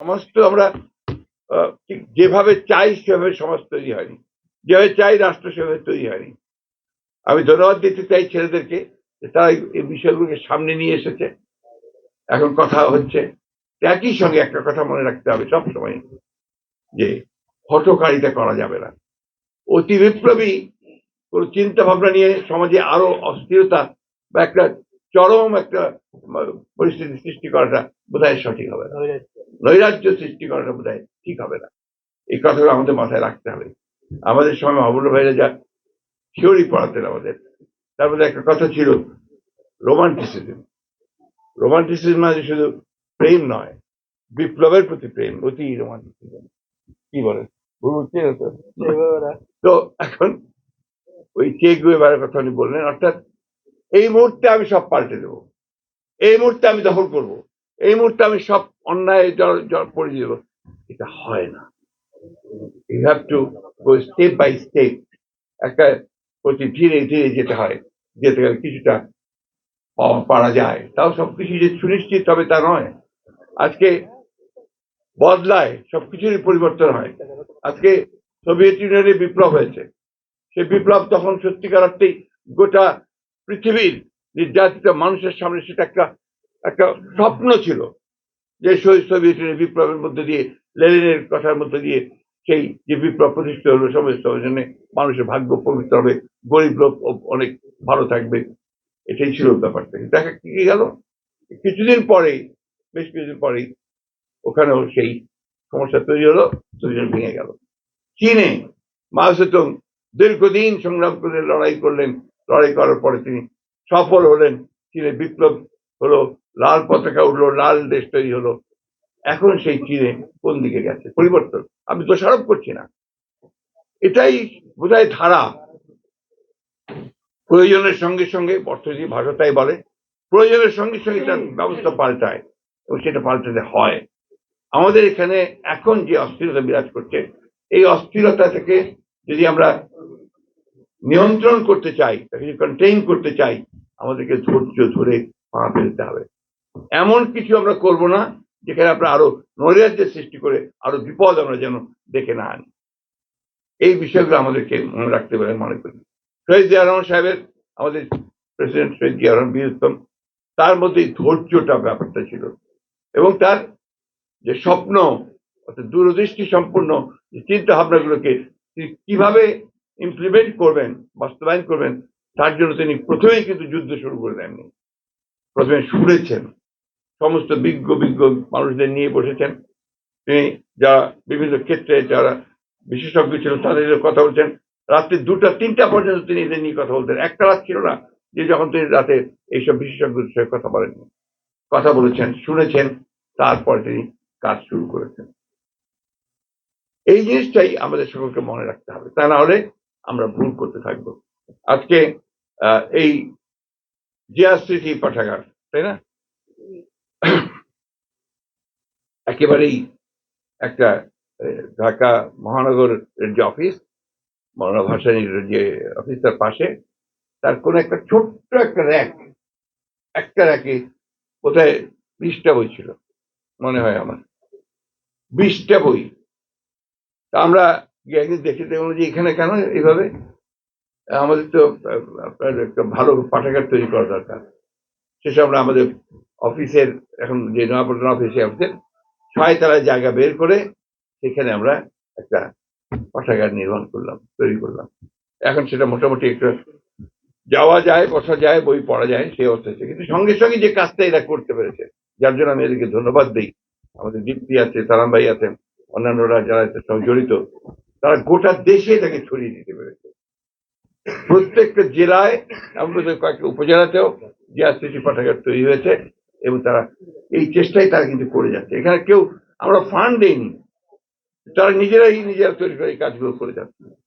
সমাজ তো আমরা ঠিক যেভাবে চাই সেভাবে সমাজ তৈরি হয়নি। যেভাবে চাই রাষ্ট্র সেভাবে তৈরি হয়নি। আমি ধন্যবাদ দিতে চাই ছেলেদেরকে যে তারা এই বিষয়গুলোকে সামনে নিয়ে এসেছে। এখন কথা হচ্ছে, একই সঙ্গে একটা কথা মনে রাখতে হবে সবসময় যে হটকারিতা করা যাবে না। অতি বিপ্লবী কোন চিন্তা ভাবনা নিয়ে সমাজে আরও অস্থিরতা বা একটা চরম একটা পরিস্থিতি সৃষ্টি করাটা বোধহয় সঠিক হবে না। নৈরাজ্য। সৃষ্টি করাটা বোধহয় ঠিক হবে না। এই কথাগুলো আমাদের মাথায় রাখতে হবে। আমাদের সময় মাহবুব ভাইরা যা থিওরি পড়াতেন আমাদের তার মধ্যে একটা কথা ছিল রোমান্টিসিজম। রোমান্টিসিজম মানে শুধু প্রেম নয় বিপ্লবের প্রতি প্রেম অতি রোমান্টিসিজম। কি বলে? তো? এখন ওই চেক কথা উনি বললেন অর্থাৎ এই মুহূর্তে আমি সব পাল্টে দেবো। এই মুহূর্তে আমি দখল করব। এই মুহূর্তে আমি সব অন্যায় পড়ে দেব। এটা হয় না। You have to go step by step একটা প্রতি ধীরে ধীরে যেতে হয়। যেতে গেলে কিছুটা পারা যায়। তাও সবকিছু যে সুনিশ্চিত হবে তা নয়। আজকে বদলায় সবকিছুরই পরিবর্তন হয়। আজকে সোভিয়েত ইউনিয়নে বিপ্লব হয়েছে। সেই বিপ্লব তখন সত্যিকার অর্থেই গোটা পৃথিবীর নির্যাতিত মানুষের সামনে সেটা একটা একটা স্বপ্ন ছিল যে সোভিয়েত বিপ্লবের মধ্যে দিয়ে, লেনিনের কথার মধ্যে দিয়ে সেই যে বিপ্লব প্রতিষ্ঠিত হলো সমস্ত মানুষের ভাগ্য পবিত্র হবে, গরিব লোক অনেক ভালো থাকবে, এটাই ছিল ব্যাপারটা। দেখা কি গেল। কিছুদিন পরেই, বেশ কিছুদিন পরেই ওখানেও সেই সমস্যা তৈরি হলো সোভিয়েত ভেঙে গেল। চীনে মাও দীর্ঘদিন সংগ্রাম করে, লড়াই করলেন লড়াই করার পরে তিনি সফল হলেন। চীনে বিপ্লব হলো, লাল পতাকা উঠল, লাল দেশ তৈরি হলো। এখন সেই চীনে কোন দিকে গেছে? পরিবর্তন। আমি দোষারোপ করছি না। এটাই বোধহয় ধারা। প্রয়োজনের সঙ্গে সঙ্গে অর্থনীতি ভাষা তাই বলে, প্রয়োজনের সঙ্গে সঙ্গে তার ব্যবস্থা পাল্টায় এবং সেটা পাল্টাতে হয়। আমাদের এখানে এখন যে অস্থিরতা বিরাজ করছে, এই অস্থিরতা থেকে যদি আমরা নিয়ন্ত্রণ করতে চাই, তাকে কন্টেইন করতে চাই, আমাদেরকে ধৈর্য ধরে পা ফেলতে হবে। এমন কিছু আমরা করব না, যেখানে আমরা আরও নৈরাজ্যের সৃষ্টি করে আরও বিপদ আমরা যেন দেখে না আনি। এই বিষয়গুলো আমাদেরকে মনে রাখতে পারে, মনে করি। শহীদ জিয়া রহমান সাহেবের, আমাদের প্রেসিডেন্ট শহীদ জিয়া রহমান বীরুত্তম তার মধ্যে এই ধৈর্যটা ব্যাপারটা ছিল। এবং তার যে স্বপ্ন, অর্থাৎ দূরদৃষ্টি সম্পূর্ণ চিন্তা ভাবনাগুলোকে কীভাবে ইমপ্লিমেন্ট করবেন, বাস্তবায়ন করবেন, তার জন্য তিনি প্রথমেই কিন্তু যুদ্ধ শুরু করে দেননি। প্রথমে শুনেছেন, সমস্ত বিজ্ঞ বিজ্ঞ মানুষদের নিয়ে বসেছেন। তিনি যারা বিভিন্ন ক্ষেত্রে যারা বিশেষজ্ঞ ছিল তাদের কথা বলছেন। রাত্রি দুটা, তিনটা পর্যন্ত তিনি এদের নিয়ে কথা বলতেন। একটা রাত ছিল না যে যখন তিনি রাতে এইসব বিশেষজ্ঞদের সঙ্গে কথা বলেননি। কথা বলেছেন, শুনেছেন, তারপর তিনি কাজ শুরু করেছেন। এই জিনিসটাই আমাদের সকলকে মনে রাখতে হবে। তা না হলে আমরা ভুল করতে থাকব। আজকে এই জিয়া স্মৃতি পাঠাগার, তাই না? একেবারেই একটা ঢাকা মহানগরের যে অফিস, মৌলানা ভাসানির যে অফিস তার পাশে, তার কোন একটা ছোট্ট একটা র্যাক, একটা র্যাকে কোথায় বিশটা বই ছিল, মনে হয় আমার। বিশটা বই। তা আমরা একদিন দেখে যে এখানে কেন? এইভাবে আমাদের তো, আপনার একটা ভালো পাঠাগার তৈরি করা দরকার। শেষে আমরা আমাদের অফিসের, এখন যে নয়াপল্টন অফিসে অফিসের ছয় তলায় জায়গা বের করে সেখানে আমরা একটা পাঠাগার নির্মাণ করলাম, তৈরি করলাম। এখন সেটা মোটামুটি একটু যাওয়া যায়, বসা যায়, বই পড়া যায় সেই অবস্থা কিন্তু সঙ্গে সঙ্গে যে কাজটা এরা করতে পেরেছে, যার জন্য আমি এদেরকে ধন্যবাদ দিই। আমাদের দীপ্তি আছে তারাম ভাই আছেন, অন্যান্যরা যারা জড়িত তারা গোটা দেশে এটাকে ছড়িয়ে দিতে পেরেছে। প্রত্যেকটা জেলায় আমাদের কয়েকটা উপজেলাতেও স্মৃতি পাঠাগার তৈরি হয়েছে এবং তারা এই চেষ্টাই তারা কিন্তু করে যাচ্ছে। এখানে কেউ, আমরা ফান্ড দেইনি। তারা নিজেরাই নিজেরা তৈরি করে এই কাজগুলো করে যাচ্ছে।